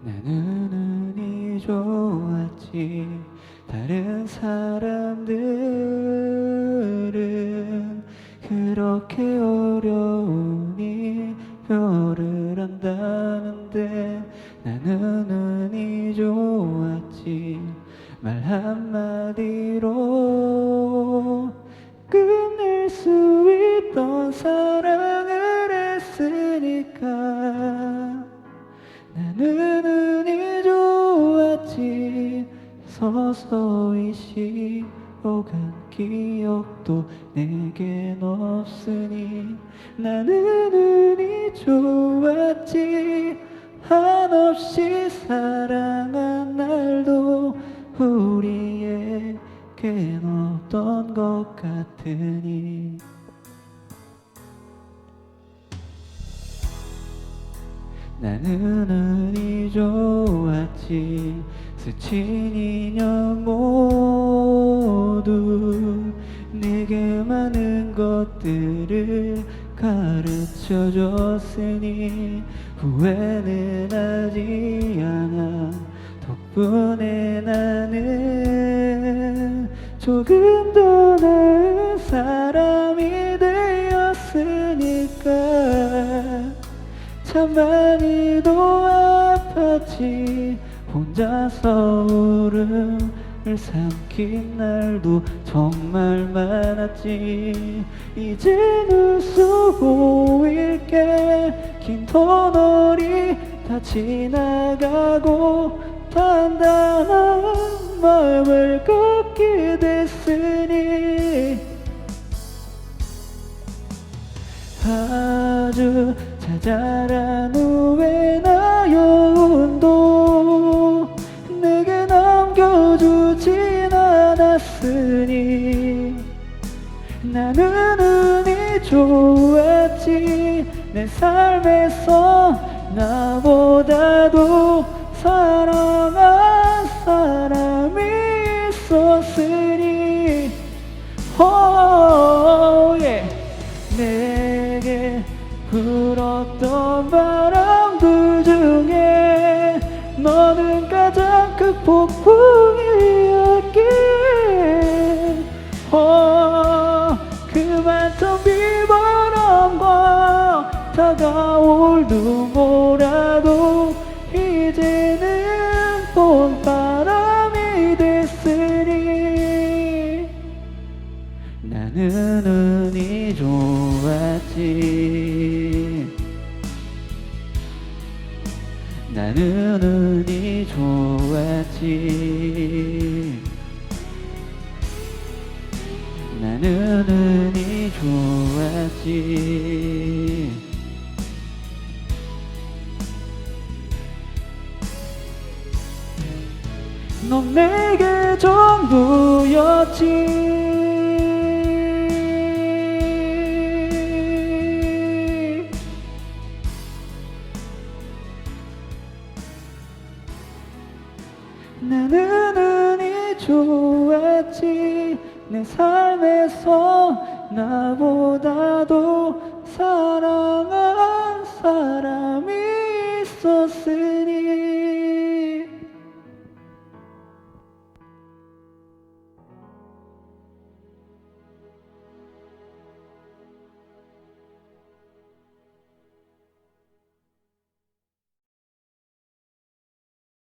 나는 운이 좋았지. 다른 사람들은 그렇게 어려운 이별을 한다는데 나는 운이 좋았지. 말 한마디로 끝낼 수 있던 사랑 서서히 식어간 기억도 내겐 없으니 나는 운이 좋았지. 한없이 사랑한 날도 우리에겐 없던 것 같으니. 나는 운이 좋았지 스친 인연 모두 내게 많은 것들을 가르쳐 줬으니 후회는 하지 않아. 덕분에 나는 조금 더 나은 사람이 되었으니까. 참 많이도 아팠지 혼자서 울음을 삼킨 날도 정말 많았지. 이젠 웃어 보일게. 긴 터널이 다 지나가고 단단한 마음을 갖게 됐으니 아주 자잘한 후회나 나는 운이 좋았지 내 삶에서 나보다도 사랑한 사람이 있었으니 oh, yeah. 내게 불었던 바람들 중에 너는 가장 큰 폭풍 다가올 눈보라도 이제는 봄바람이 됐으니 나는 운이 좋았지. 나는 운이 좋았지. 나는 운이 좋았지 넌 내게 전부였지. 나는 운이 좋았지. 내 삶에서 사랑한